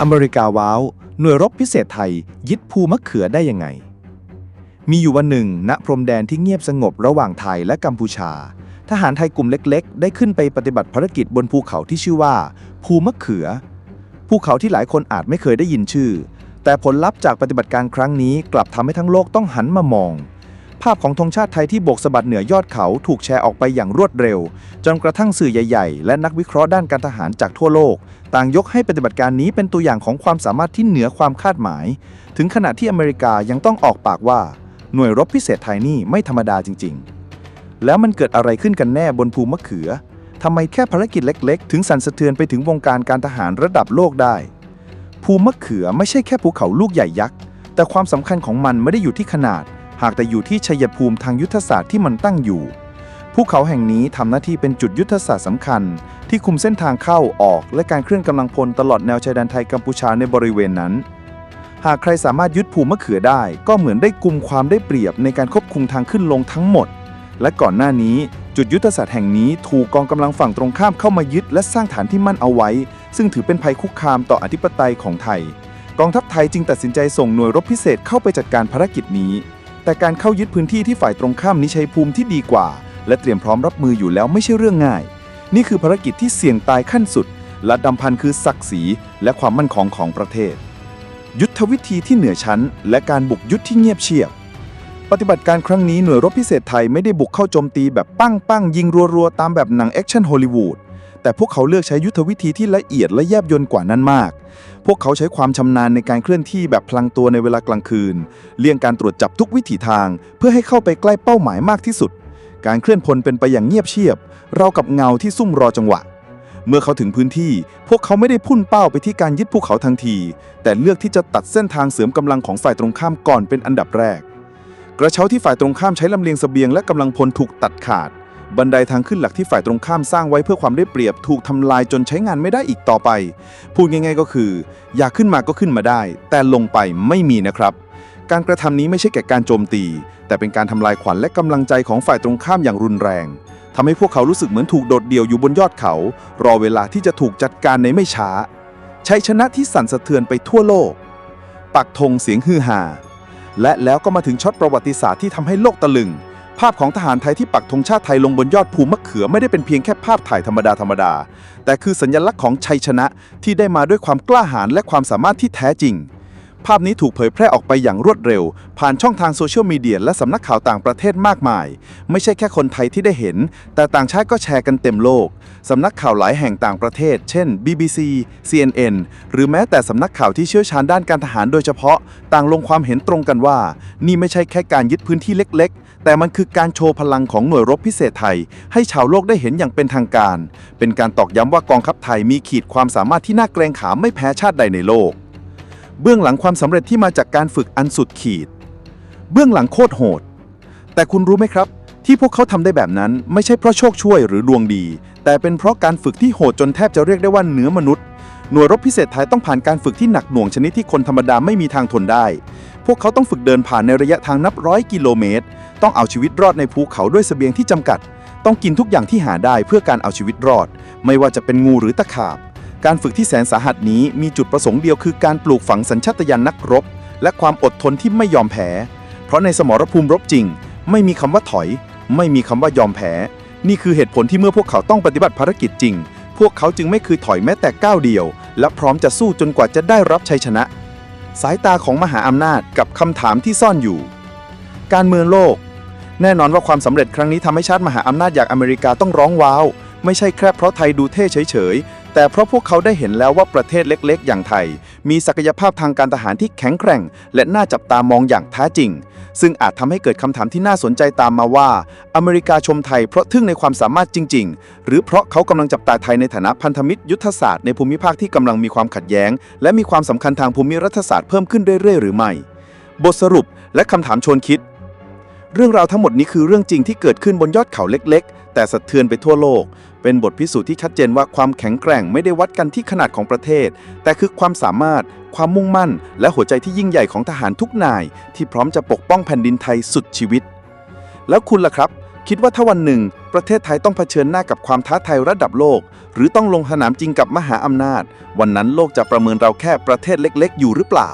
อเมริกาว้าว หน่วยรบพิเศษไทย ยึดภูมะเขือได้ยังไง มีอยู่วันหนึ่ง ณพรมแดนที่เงียบสงบระหว่างไทยและกัมพูชา ทหารไทยกลุ่มเล็ก ๆ ได้ขึ้นไปปฏิบัติภารกิจบนภูเขาที่ชื่อว่า ภูมะเขือ ภูเขาที่หลายคนอาจไม่เคยได้ยินชื่อ แต่ผลลัพธ์จากปฏิบัติการครั้งนี้กลับทำให้ทั้งโลกต้องหันมามอง ภาพของธงชาติไทยที่โบกสะบัดเหนือยอดเขาถูกแชร์ออกไปอย่างรวดเร็ว จนกระทั่งสื่อใหญ่ ๆ และนักวิเคราะห์ด้านการทหารจากทั่วโลก ต่างยกให้ปฏิบัติการนี้เป็นตัวอย่างของความสามารถที่เหนือความคาดหมาย ถึงขณะที่อเมริกายังต้องออกปากว่า หน่วยรบพิเศษไทยนี่ไม่ธรรมดาจริง ๆ แล้วมันเกิดอะไรขึ้นกันแน่บนภูมะเขือทำไมแค่ภารกิจเล็ก ๆ ถึงสั่นสะเทือนไปถึงวงการการทหารระดับโลกได้ ภูมะเขือไม่ใช่แค่ภูเขาลูกใหญ่ยักษ์แต่ความสำคัญของมันไม่ได้อยู่ที่ขนาด หากแต่อยู่ที่ชัยภูมิทางยุทธศาสตร์ที่มันตั้งอยู่ ภูเขาแห่งนี้ทำหน้าที่เป็นจุดยุทธศาสตร์สำคัญ ที่คุมเส้นทางเข้าออก และการเคลื่อนกำลังพลตลอดแนวชายแดนไทยกัมพูชาในบริเวณนั้น หากใครสามารถยึดภูมะเขือได้ ก็เหมือนได้กุมความได้เปรียบในการควบคุมทางขึ้นลงทั้งหมด และก่อนหน้านี้จุดยุทธศาสตร์แห่งนี้ถูกกองกำลังฝั่งตรงข้ามเข้ามายึดและสร้างฐานที่มั่นเอาไว้ ซึ่งถือเป็นภัยคุกคามต่ออธิปไตยของไทย กองทัพไทยจึงตัดสินใจส่งหน่วยรบพิเศษเข้าไปจัดการภารกิจนี้ แต่การเข้ายึดพื้นที่ที่ฝ่ายตรงข้ามนี้ใช้ภูมิที่ดีกว่า และเตรียมพร้อมรับมืออยู่แล้วไม่ใช่เรื่องง่าย นี่คือภารกิจที่เสี่ยงตายขั้นสุด และดำพันคือศักดิ์ศรีและความมั่นคงของประเทศ ยุทธวิธีที่เหนือชั้น และการบุกยุทธที่เงียบเชียบ ปฏิบัติการครั้งนี้หน่วยรบพิเศษไทยไม่ได้บุกเข้าโจมตีแบบปั้งปั้งยิงรัวๆตามแบบหนังแอคชั่นฮอลลีวูด แต่พวกเขาเลือกใช้ยุทธวิธีที่ละเอียดและแยบยลกว่านั้นมาก พวกเขาใช้ความชำนาญในการเคลื่อนที่แบบพลังตัวในเวลากลางคืน เลี่ยงการตรวจจับทุกวิถีทาง เพื่อให้เข้าไปใกล้เป้าหมายมากที่สุด การเคลื่อนพลเป็นไปอย่างเงียบเชียบ เรากับเงาที่ซุ่มรอจังหวะ เมื่อเขาถึงพื้นที่ พวกเขาไม่ได้พุ่นเป้าไปที่การยึดภูเขาทันที แต่เลือกที่จะตัดเส้นทางเสริมกำลังของฝ่ายตรงข้ามก่อนเป็นอันดับแรก กระเช้าที่ฝ่ายตรงข้ามใช้ลำเลียงเสบียงและกำลังพลถูกตัดขาด บันไดทางขึ้นหลักที่ฝ่ายตรงข้ามสร้างไว้เพื่อความได้เปรียบถูกทำลายจนใช้งานไม่ได้อีกต่อไป พูดง่ายๆก็คือ อยากขึ้นมาก็ขึ้นมาได้ แต่ลงไปไม่มีนะครับ การกระทำนี้ไม่ใช่แก่การโจมตี แต่เป็นการทำลายขวัญและกำลังใจของฝ่ายตรงข้ามอย่างรุนแรงทำให้พวกเขารู้สึกเหมือนถูกโดดเดี่ยวอยู่บนยอดเขา รอเวลาที่จะถูกจัดการในไม่ช้าชัยชนะที่สั่นสะเทือนไปทั่วโลก ปักธงเสียงฮือฮาและแล้วก็มาถึงช็อตประวัติศาสตร์ที่ทำให้โลกตะลึง ภาพของทหารไทยที่ปักธงชาติไทยลงบนยอดภูมะเขือไม่ได้เป็นเพียงแค่ภาพถ่ายธรรมดาธรรมดา แต่คือสัญลักษณ์ของชัยชนะที่ได้มาด้วยความกล้าหาญและความสามารถที่แท้จริง ภาพนี้ถูกเผยแพร่ออกไปอย่างรวดเร็ว ผ่านช่องทางโซเชียลมีเดียและสำนักข่าวต่างประเทศมากมาย ไม่ใช่แค่คนไทยที่ได้เห็น แต่ต่างชาติก็แชร์กันเต็มโลก สำนักข่าวหลายแห่งต่างประเทศ เช่น BBC CNN หรือแม้แต่สำนักข่าวที่เชี่ยวชาญด้านการทหารโดยเฉพาะ ต่างลงความเห็นตรงกันว่า นี่ไม่ใช่แค่การยึดพื้นที่เล็กๆ แต่มันคือการโชว์พลังของหน่วยรบพิเศษไทย ให้ชาวโลกได้เห็นอย่างเป็นทางการ เป็นการตอกย้ำว่ากองทัพไทยมีขีดความสามารถที่น่าเกรงขามไม่แพ้ชาติใดในโลก เบื้องหลังความสำเร็จที่มาจากการฝึกอันสุดขีด เบื้องหลังโคตรโหด แต่คุณรู้ไหมครับ ที่พวกเขาทำได้แบบนั้นไม่ใช่เพราะโชคช่วยหรือดวงดี แต่เป็นเพราะการฝึกที่โหดจนแทบจะเรียกได้ว่าเหนือมนุษย์หน่วยรบพิเศษไทยต้องผ่านการฝึกที่หนักหน่วงชนิดที่คนธรรมดาไม่มีทางทนได้ พวกเขาต้องฝึกเดินผ่านในระยะทางนับร้อยกิโลเมตร ต้องเอาชีวิตรอดในภูเขาด้วยเสบียงที่จำกัด ต้องกินทุกอย่างที่หาได้เพื่อการเอาชีวิตรอด ไม่ว่าจะเป็นงูหรือตะขาบ การฝึกที่แสนสาหัสนี้มีจุดประสงค์เดียวคือการปลูกฝังสัญชาตญาณนักรบ และความอดทนที่ไม่ยอมแพ้ เพราะในสมรภูมิรบจริง ไม่มีคำว่าถอย ไม่มีคำว่ายอมแพ้ นี่คือเหตุผลที่เมื่อพวกเขาต้องปฏิบัติภารกิจจริง พวกเขาจึงไม่คือถอยแม้แต่ก้าวเดียว และพร้อมจะสู้จนกว่าจะได้รับชัยชนะ สายตาของมหาอำนาจกับคำถามที่ซ่อนอยู่ การเมืองโลก แน่นอนว่าความสำเร็จครั้งนี้ทำให้ชาติมหาอำนาจอย่างอเมริกาต้องร้องว้าว ไม่ใช่แค่เพราะไทยดูเท่เฉย แต่เพราะพวกเขาได้เห็นแล้วว่าประเทศเล็กๆ อย่างไทย มีศักยภาพทางการทหารที่แข็งแกร่ง และน่าจับตามองอย่างแท้จริง ซึ่งอาจทำให้เกิดคำถามที่น่าสนใจตามมาว่า อเมริกาชมไทยเพราะทึ่งในความสามารถจริง ๆ หรือเพราะเขากำลังจับตาไทยในฐานะพันธมิตรยุทธศาสตร์ในภูมิภาคที่กำลังมีความขัดแย้ง และมีความสำคัญทางภูมิรัฐศาสตร์เพิ่มขึ้นเรื่อยๆ หรือไม่ บทสรุปและคำถามชวนคิด เรื่องราวทั้งหมดนี้คือเรื่องจริงที่เกิดขึ้นบนยอดเขาเล็กๆ แต่สะเทือนไปทั่วโลก เป็นบทพิสูจน์ที่ชัดเจนว่าความแข็งแกร่งไม่ได้วัดกันที่ขนาดของประเทศ แต่คือความสามารถ ความมุ่งมั่น และหัวใจที่ยิ่งใหญ่ของทหารทุกนาย ที่พร้อมจะปกป้องแผ่นดินไทยสุดชีวิต แล้วคุณล่ะครับ คิดว่าถ้าวันหนึ่ง ประเทศไทยต้องเผชิญหน้ากับความท้าทายระดับโลก หรือต้องลงสนามจริงกับมหาอำนาจ วันนั้นโลกจะประเมินเราแค่ประเทศเล็ก ๆ อยู่หรือเปล่า